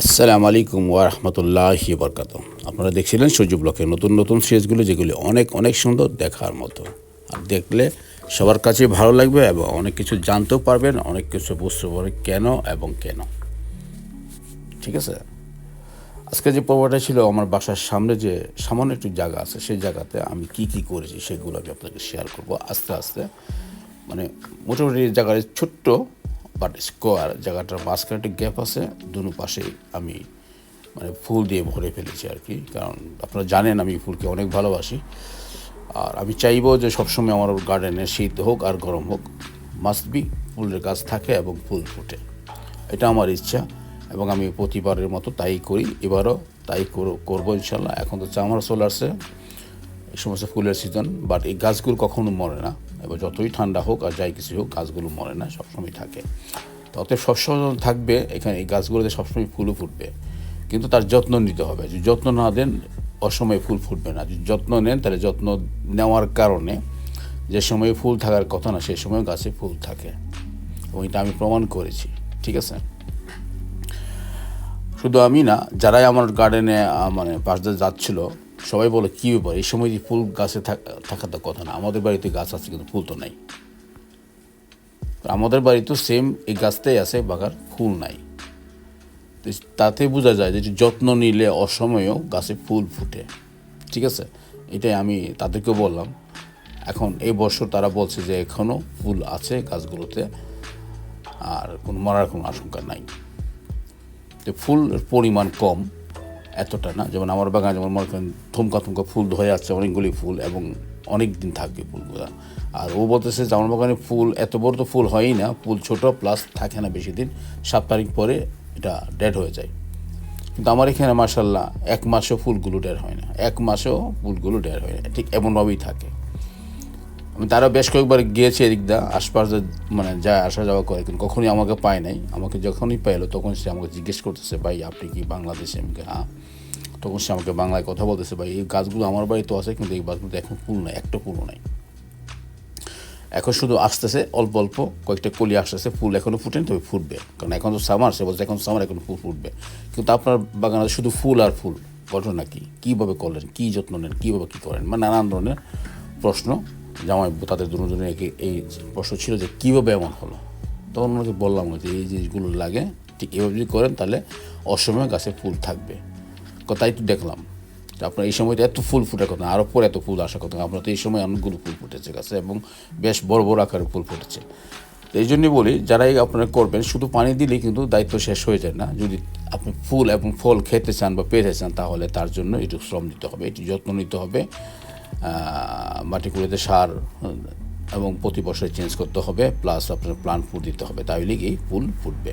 আসসালামু আলাইকুম ওয়া রাহমাতুল্লাহি বরকাত আপনারা দেখছিলেন সূর্য ব্লকের নতুন নতুন সিরিজগুলো, যেগুলি অনেক অনেক সুন্দর দেখার মতো। আর দেখলে সবার কাছে ভালো লাগবে এবং অনেক কিছু জানতেও পারবেন, অনেক কিছু বুঝতে পারবেন কেন এবং কেন। ঠিক আছে? আজকে যে পর্বটা ছিল, আমার বাসার সামনে যে সামান্য একটু জায়গা আছে, সেই জায়গাতে আমি কি কি করেছি সেগুলো আমি আপনাকে শেয়ার করব। আস্তে আস্তে মানে মোটামুটি জায়গায় ছোট্ট বাট স্কোয়ার, জায়গাটার মাঝখানে একটা গ্যাপ আছে, দুনো পাশেই আমি মানে ফুল দিয়ে ভরে ফেলেছি আর কি। কারণ আপনারা জানেন আমি ফুলকে অনেক ভালোবাসি। আর আমি চাইব যে সবসময় আমার গার্ডেনে শীত হোক আর গরম হোক মাস্ট বি ফুলের গাছ থাকে এবং ফুল ফুটে। এটা আমার ইচ্ছা এবং আমি প্রতিবারের মতো তাই করি, এবারও তাই করো- করব ইনশাল্লাহ। এখন তো চামার চলে আসছে এই সমস্ত ফুলের সিজন বাট এই গাছগুলো কখনো মরে না। এবার যতই ঠান্ডা হোক আর যাই কিছু হোক, গাছগুলো মরে না, সবসময় থাকে। তো অতএব সবসময় থাকবে, এখানে এই গাছগুলোতে সবসময় ফুলও ফুটবে। কিন্তু তার যত্ন নিতে হবে। যদি যত্ন না দেন, অসময়ে ফুল ফুটবে না। যদি যত্ন নেন, তাহলে যত্ন নেওয়ার কারণে যে সময়ে ফুল থাকার কথা না সেই সময় গাছে ফুল থাকে। এবং এটা আমি প্রমাণ করেছি। ঠিক আছে? শুধু আমি না, যারাই আমার গার্ডেনে মানে পাশ যাচ্ছিল সবাই বলে, কী ব্যাপার? এই সময় যে ফুল গাছে থাক- থাকার তো কথা না। আমাদের বাড়িতে গাছ আছে, কিন্তু ফুল তো নাই। আমাদের বাড়িতেও সেম এই গাছটাই আছে, বাগার ফুল নাই। তাতে বোঝা যায় যে যত্ন নিলে অসময়েও গাছে ফুল ফুটে। ঠিক আছে? এটাই আমি তাদেরকে বললাম। এখন এই বছর তারা বলছে যে এখনও ফুল আছে গাছগুলোতে, আর কোনো মরার কোনো আশঙ্কা নাই। তো ফুলের পরিমাণ কম। এতটা না। যেমন আমার বাগানে যেমন মনে করেন থমকা থমকা ফুল ধরে যাচ্ছে অনেকগুলি ফুল এবং অনেক দিন থাকবে ফুলগুলো। আর ও বলতেছে যে আমার বাগানে ফুল, এত বড় তো ফুল হয়ই না, ফুল ছোট প্লাস থাকে না বেশি দিন, সাত তারিখ পরে এটা ডেড হয়ে যায়। কিন্তু আমার এখানে মার্শাল্লাহ এক মাসেও ফুলগুলো ডের হয় না। এক মাসেও ফুলগুলো ডের হয় না, ঠিক এমনভাবেই থাকে। আমি তারা বেশ কয়েকবার গিয়েছি এদিক দা আশপাশে মানে যায় আসা যাওয়া করে, কিন্তু কখনই আমাকে পায় নাই। আমাকে যখনই পাইলো তখন সে আমাকে জিজ্ঞেস করতেছে, ভাই, আপনি কি বাংলাদেশে? আমি হ্যাঁ। তখন সে আমাকে বাংলায় কথা বলতেছে, ভাই, এই গাছগুলো আমার বাড়িতে আছে, কিন্তু এই গাছগুলো এখন ফুল নাই, একটা ফুলও নাই। এখন শুধু আসতেছে, অল্প অল্প কয়েকটা কলি আসতেছে, ফুল এখনও ফুটেনি, তবে ফুটবে। কারণ এখন তো সামার সে বলছে এখন সামার এখন ফুল ফুটবে। কিন্তু আপনার বাগানে শুধু ফুল আর ফুল, ঘটনা কি? কীভাবে করলেন? কী যত্ন নেন? কীভাবে কী করেন? মানে নানান ধরনের প্রশ্ন জামাই তাদের দুজনের এই প্রশ্ন ছিল যে কীভাবে এমন হলো? তখন ওনাকে বললাম যে এই জিনিসগুলো লাগে, ঠিক এভাবে যদি করেন তাহলে অসময়ে গাছে ফুল থাকবে। তাই তো দেখলাম আপনার এই সময়টা এত ফুল ফুটার কথা আরও পরে এত ফুল আসার কথা আপনার তো এই সময় অনেকগুলো ফুল ফুটেছে গাছে এবং বেশ বড় বড় আকারে ফুল ফুটেছে। তো এই জন্যই বলি যারাই আপনারা করবেন, শুধু পানি দিলেই কিন্তু দায়িত্ব শেষ হয়ে যায় না। যদি আপনি ফুল এবং ফল খেতে চান বা পেতে চান, তাহলে তার জন্য একটু শ্রম দিতে হবে, একটু যত্ন নিতে হবে। মাটি কুড়িতে সার এবং প্রতি বছর চেঞ্জ করতে হবে প্লাস আপনার প্লান্ট ফুল দিতে হবে। তাহলে গিয়ে ফুল ফুটবে।